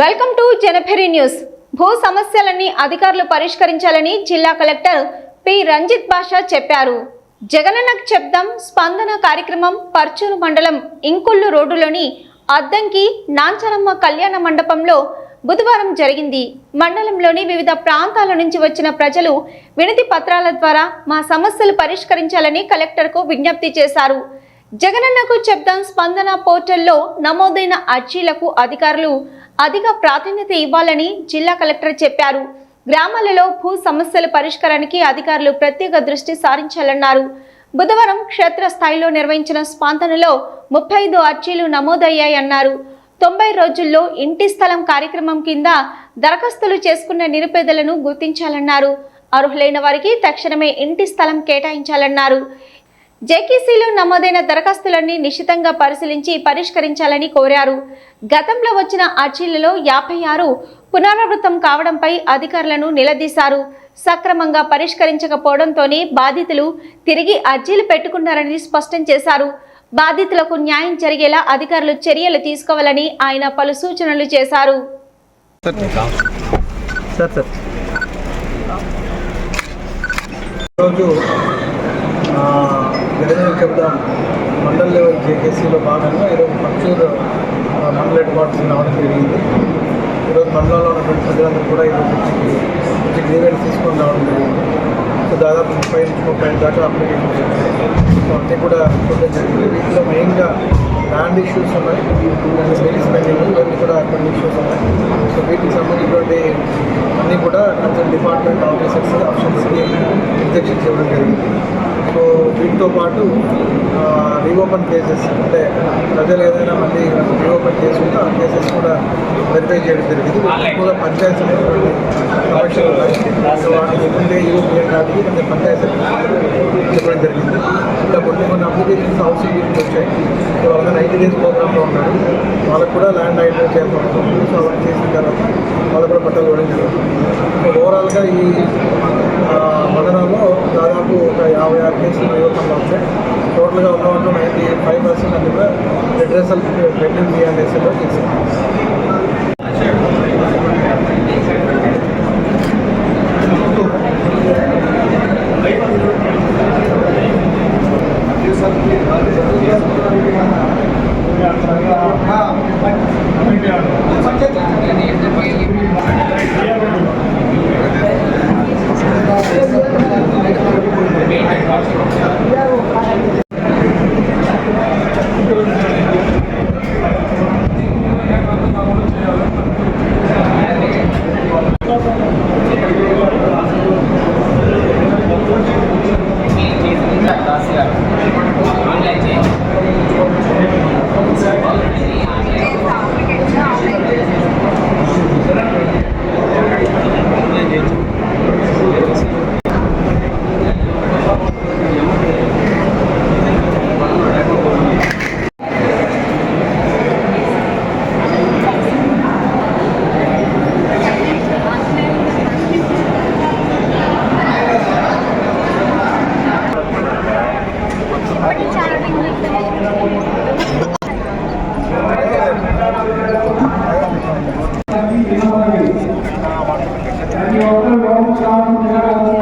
Welcome to జనభెరి news. భూ సమస్యలన్నీ అధికారులు పరిష్కరించాలని జిల్లా కలెక్టర్ పి. రంజిత్ బాషా చెప్పారు. జగనన్నకు చెప్దాం స్పందన కార్యక్రమం పర్చూరు మండలం ఇంకొల్లు రోడ్డులోని అద్దంకి నాంచనమ్మ కళ్యాణ మండపంలో బుధవారం జరిగింది. మండలంలోని వివిధ ప్రాంతాల నుంచి వచ్చిన ప్రజలు వినతి పత్రాల ద్వారా మా సమస్యలు పరిష్కరించాలని కలెక్టర్కు విజ్ఞప్తి చేశారు. జగనన్నకు చెప్దాం స్పందన పోర్టల్లో నమోదైన అర్జీలకు అధికారులు అధిక ప్రాధాన్యత ఇవ్వాలని జిల్లా కలెక్టర్ చెప్పారు. గ్రామాలలో భూ సమస్యల పరిష్కారానికి అధికారులు ప్రత్యేక దృష్టి సారించాలన్నారు. బుధవారం క్షేత్ర స్థాయిలో నిర్వహించిన స్పందనలో ముప్పై ఐదు అర్జీలు నమోదయ్యాయన్నారు. తొంభై రోజుల్లో ఇంటి స్థలం కార్యక్రమం కింద దరఖాస్తులు చేసుకున్న నిరుపేదలను గుర్తించాలన్నారు. అర్హులైన వారికి తక్షణమే ఇంటి స్థలం కేటాయించాలన్నారు. జేకేసీలో నమోదైన దరఖాస్తులన్నీ నిశితంగా పరిశీలించి పరిష్కరించాలని కోరారు. గతంలో వచ్చిన అర్జీలలో యాభై ఆరు పునరావృతం కావడంపై అధికారులను నిలదీశారు. సక్రమంగా పరిష్కరించకపోవడంతోనే బాధితులు తిరిగి అర్జీలు పెట్టుకున్నారని స్పష్టం చేశారు. బాధితులకు న్యాయం జరిగేలా అధికారులు చర్యలు తీసుకోవాలని ఆయన పలు సూచనలు చేశారు. సార్ సార్ ఈరోజు గిరిజనులు చెప్దాం మండల్ లెవెల్ జేకేసీలో భాగంగా ఈరోజు పచ్చూరు ఆ, మండల హెడ్ క్వార్టర్స్ రావడం జరిగింది. ఈరోజు మండలంలో ఉన్నటువంటి ప్రజలందరూ కూడా ఈరోజు వచ్చి గ్రీవెన్స్ తీసుకొని రావడం జరిగింది. సో దాదాపు ముప్పై నుంచి ముప్పై ఐదు దాకా అప్లికేషన్ సో అన్నీ కూడా చూడడం జరిగింది. వీటిలో మెయిన్గా ల్యాండ్ ఇష్యూస్ ఉన్నాయి. అండ్ బిల్స్ పెండింగ్ ఇవన్నీ కూడా కొన్ని ఇష్యూస్ ఉన్నాయి. సో వీటికి సంబంధించినటువంటి అన్నీ కూడా కన్సర్న్ డిపార్ట్మెంట్ ఆఫీసర్స్ ఆప్షన్స్కి ఇంజెక్షన్స్ ఇవ్వడం జరిగింది. దీంతో పాటు రీఓపెన్ కేసెస్ అంటే ప్రజలు ఏదైనా మళ్ళీ రీఓపెన్ చేసుకుంటే ఆ కేసెస్ కూడా వెరిఫై చేయడం జరిగింది. కూడా పంచాయతీ అనేటువంటి సమస్యలు ఉన్నాయి వాటికి ముందే యూపీఎన్ కాదు కొంచెం పంచాయతీ చెప్పడం జరిగింది. ఇంకా కొన్ని కొన్ని అప్లికేషన్స్ హౌసింగ్ గురించి వచ్చాయి. సో వాళ్ళ నైన్టీ డేస్ ప్రోగ్రామ్లో ఉన్నారు. వాళ్ళకు కూడా ల్యాండ్ ఐడెంటిఫై చేయాల్సి సో అలా చేసిన తర్వాత వాళ్ళు కూడా పట్టాలు ఇవ్వడం జరుగుతుంది. ఓవరాల్గా ఈ ఆ, మండలంలో దాదాపు ఒక యాభై ఆరు కేసులు person deliver redressal between me and SMO Yes, sir. and you also don't sound